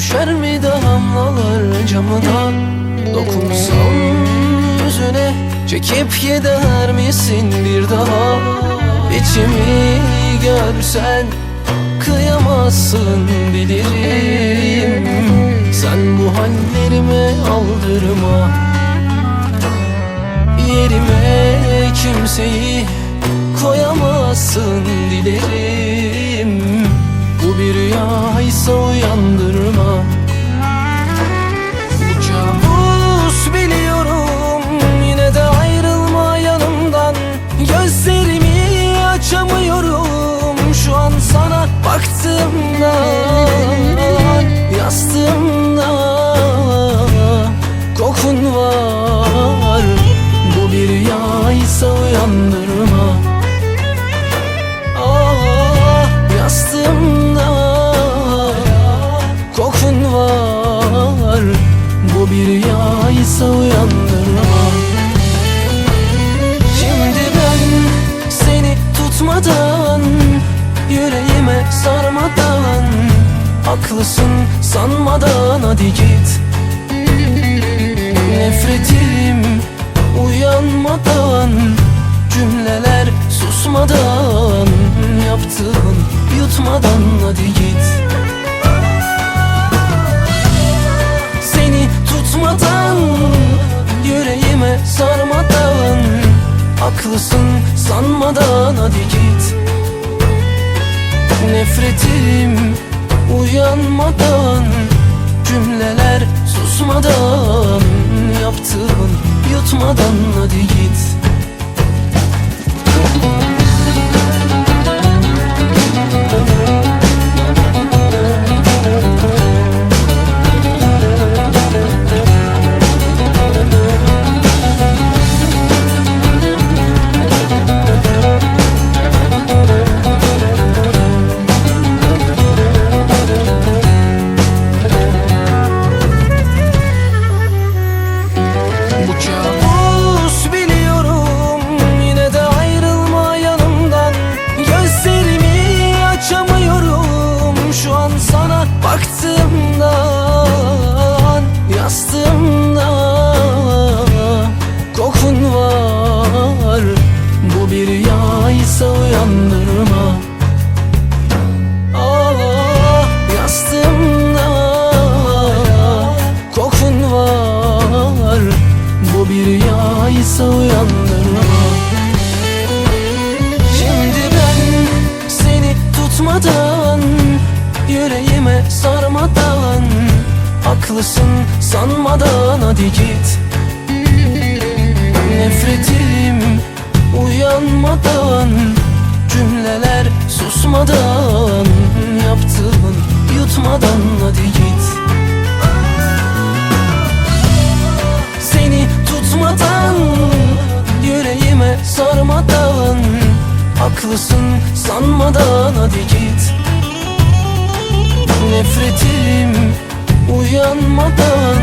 Düşer mi damlalar camına? Dokunsam yüzüne Çekip gider misin bir daha? İçimi görsen Kıyamazsın bilirim. Sen bu hallerime aldırma uyandırma Ah yastığımda kokun var. Bu bir rüyaysa uyandırma. Şimdi ben seni tutmadan Yüreğime sarmadan Haklısın sanmadan. Hadi git. Nefretim Haklısın sanmadan hadi git. Nefretim uyanmadan Cümleler susmadan Yaptığın yutmadan hadi git bir rüyaysa uyandırma. Şimdi ben seni tutmadan Yüreğime sarmadan Haklısın sanmadan hadi git. Nefretim uyanmadan Cümleler susmadan Yaptığın yutmadan sarmadan Haklısın sanmadan hadi git. Nefretim uyanmadan